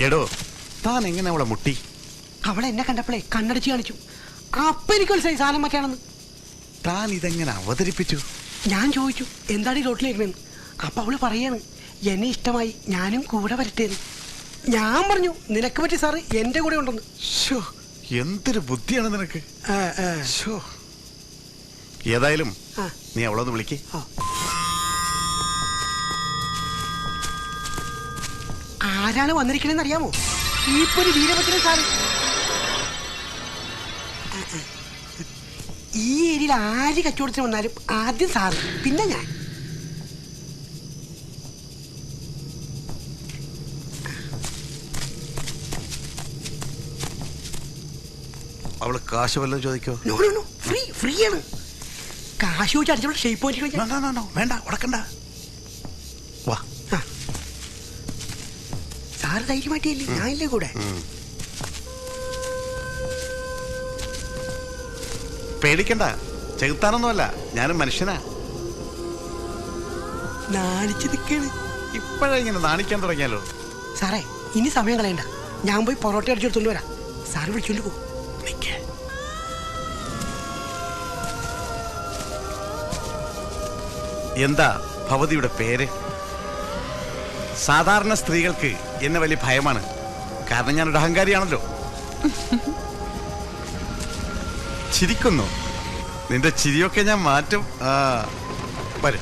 എടോ താൻ എങ്ങനെ അവളെ മുട്ടി? അവളെ എന്നെ കണ്ടപ്പോഴേ കണ്ണടിച്ച് കാണിച്ചു. അപ്പൊ എനിക്കൊരു സൈസ് സാധനം മാറ്റാണെന്ന് താൻ ഇതെങ്ങനെ അവതരിപ്പിച്ചു? ഞാൻ ചോദിച്ചു എന്താണ് ഈ റോട്ടിലേക്കണെന്ന് അപ്പൊ അവൾ പറയാണ് എന്നെ ഇഷ്ടമായി ഞാനും കൂടെ വരട്ടേന്ന്. ഞാൻ പറഞ്ഞു നിനക്ക് പറ്റി സാറ് എന്റെ കൂടെ ഉണ്ടെന്ന്. ശോ, എന്തൊരു ബുദ്ധിയാണ് നിനക്ക്? ആ, ആ, ശോ. ഏതായാലും ആ, നീ അവളൊന്ന് വിളിക്കേ. ആ. ആരാണ് വന്നിരിക്കണെന്ന് അറിയാമോ? ഈ ഒരു വീരഭദ്രൻ സാറ്. ഈ ഏരിയയിൽ ആര് കച്ചവടത്തിന് വന്നാലും ആദ്യം സാറ് പിന്നെ ഞാൻ. അവൾ കാശ് വല്ലതും ചോദിക്കോ? ഫ്രീ ഫ്രീ ആണ്. കാശ് ചോദിച്ചാൽ ഷേപ്പ് വേണ്ട ഉടക്കണ്ട. സാറ് ധൈര്യമായിട്ടില്ലേ ഞാനില്ലേ കൂടെ? പേടിക്കണ്ട. ചെകുത്താനൊന്നുമല്ല. ഞാനും മനുഷ്യനാ. നാണിച്ചു നിൽക്കാണ്. ഇപ്പോഴേ ഇങ്ങനെ നാണിക്കാൻ തുടങ്ങിയാലോ? സാറേ ഇനി സമയം കളയണ്ട. ഞാൻ പോയി പൊറോട്ട അടിച്ചെടുത്തോണ്ട് വരാം. സാറ് വിളിച്ചോണ്ട് പോകും എന്താ ഭവതിയുടെ പേര്? സാധാരണ സ്ത്രീകൾക്ക് എന്നെ വലിയ ഭയമാണ്. കാരണം ഞാനൊരു അഹങ്കാരിയാണല്ലോ. ചിരിക്കുന്നു. നിന്റെ ചിരിയൊക്കെ ഞാൻ മാറ്റും. വരും.